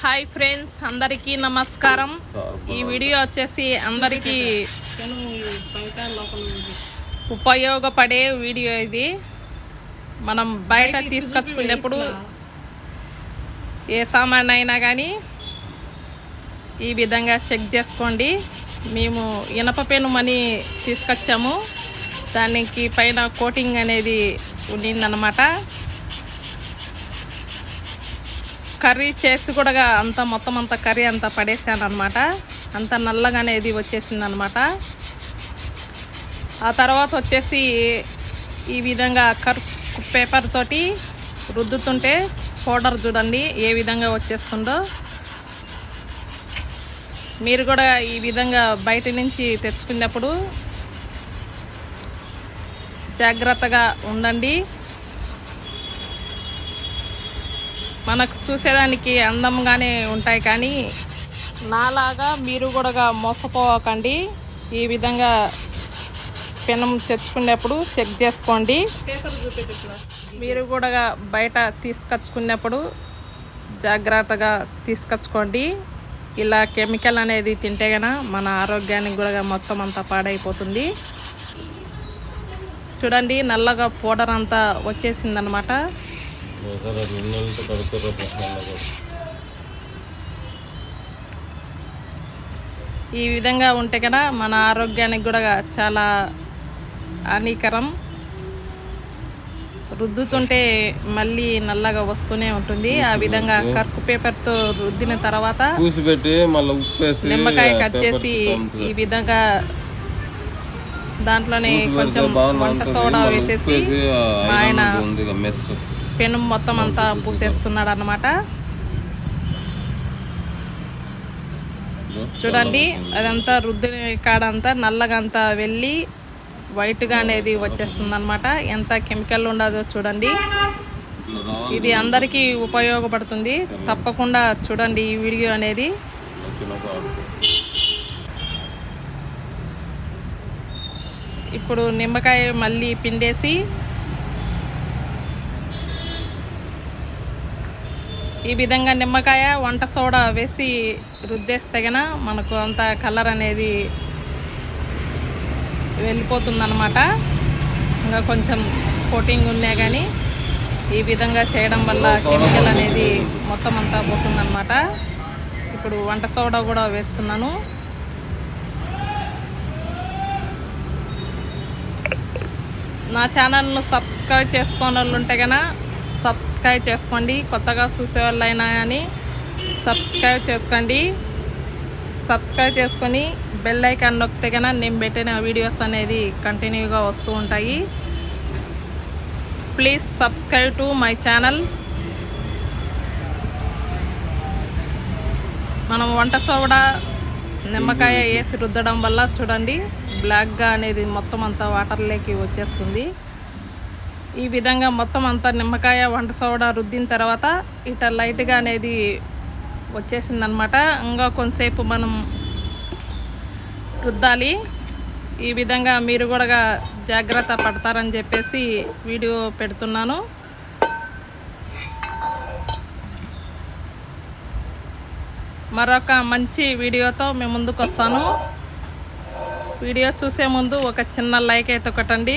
Hi friends అందరికీ నమస్కారం. ఈ వీడియో వచ్చేసి అందరికీ ఉపయోగపడే వీడియో ఇది. మనం బయట తీసుకొచ్చుకునేప్పుడు ఏ సామాన్ అయినా కానీ ఈ విధంగా చెక్ చేసుకోండి. మేము ఇనప పెనుమని తీసుకొచ్చాము. దానికి పైన కోటింగ్ అనేది ఉండిందనమాట కర్రీ చేసి కూడా అంత మొత్తం అంత కర్రీ అంతా పడేసాను అనమాట అంత నల్లగా అనేది వచ్చేసింది అనమాట ఆ తర్వాత వచ్చేసి ఈ విధంగా కర్ పేపర్ తోటి రుద్దుతుంటే పౌడర్ చూడండి ఏ విధంగా వచ్చేస్తుందో. మీరు కూడా ఈ విధంగా బయట నుంచి తెచ్చుకున్నప్పుడు జాగ్రత్తగా ఉండండి. మనకు చూసేదానికి అందంగానే ఉంటాయి కానీ నాలాగా మీరు కూడా మోసపోకండి ఈ విధంగా పెనం తెచ్చుకునేప్పుడు చెక్ చేసుకోండి. మీరు కూడా బయట తీసుకొచ్చుకున్నప్పుడు జాగ్రత్తగా తీసుకొచ్చుకోండి. ఇలా కెమికల్ అనేది తింటే గన మన ఆరోగ్యానికి కూడా మొత్తం అంతా పాడైపోతుంది. చూడండి నల్లగా పౌడర్ అంతా వచ్చేసిందనమాట ఈ విధంగా ఉంటే కదా మన ఆరోగ్యానికి కూడా చాలా హానికరం. రుద్దుతుంటే మళ్ళీ నల్లగా వస్తూనే ఉంటుంది. ఆ విధంగా కర్కు పేపర్తో రుద్దిన తర్వాత నిమ్మకాయ కట్ చేసి ఈ విధంగా దాంట్లోనే కొంచెం వంట సోడా వేసేసి ఆయన పెను మొత్తం అంతా పూసేస్తున్నాడు అన్నమాట. చూడండి అదంతా రుద్దిన కాడంతా నల్లగా అంతా వెళ్ళి వైట్గా అనేది వచ్చేస్తుంది అనమాట ఎంత కెమికల్ ఉండదో చూడండి. ఇది అందరికీ ఉపయోగపడుతుంది. తప్పకుండా చూడండి ఈ వీడియో అనేది. ఇప్పుడు నిమ్మకాయ మళ్ళీ పిండేసి ఈ విధంగా నిమ్మకాయ వంట సోడా వేసి రుద్దేస్తే గన మనకు అంత కలర్ అనేది వెళ్ళిపోతుందన్నమాట. ఇంకా కొంచెం కోటింగ్ ఉన్నా కానీ ఈ విధంగా చేయడం వల్ల కెమికల్ అనేది మొత్తం అంతా పోతుందన్నమాట. ఇప్పుడు వంట సోడా కూడా వేస్తున్నాను. నా ఛానల్ను సబ్స్క్రైబ్ చేసుకునే వాళ్ళు ఉంటే కనుక సబ్స్క్రైబ్ చేసుకోండి. కొత్తగా చూసేవాళ్ళైనా కానీ సబ్స్క్రైబ్ చేసుకోండి. సబ్స్క్రైబ్ చేసుకొని బెల్ ఐకాన్ నొక్కితే కనుక నేను పెట్టిన వీడియోస్ అనేది కంటిన్యూగా వస్తూ ఉంటాయి. Please subscribe to my channel. మనం వంట సోడా నిమ్మకాయ వేసి రుద్దడం వల్ల చూడండి బ్లాక్గా అనేది మొత్తం అంతా వాటర్లోకి వచ్చేస్తుంది. ఈ విధంగా మొత్తం అంతా నిమ్మకాయ వంట సోడా రుద్దిన తర్వాత ఇట లైట్గా అనేది వచ్చేసిందనమాట. ఇంకా కొంతసేపు మనం రుద్దాలి. ఈ విధంగా మీరు కూడా జాగ్రత్త పడతారని చెప్పేసి వీడియో పెడుతున్నాను. మరొక మంచి వీడియోతో మేము ముందుకు వస్తాను వీడియో చూసే ముందు ఒక చిన్న లైక్ అయితే ఒకటండి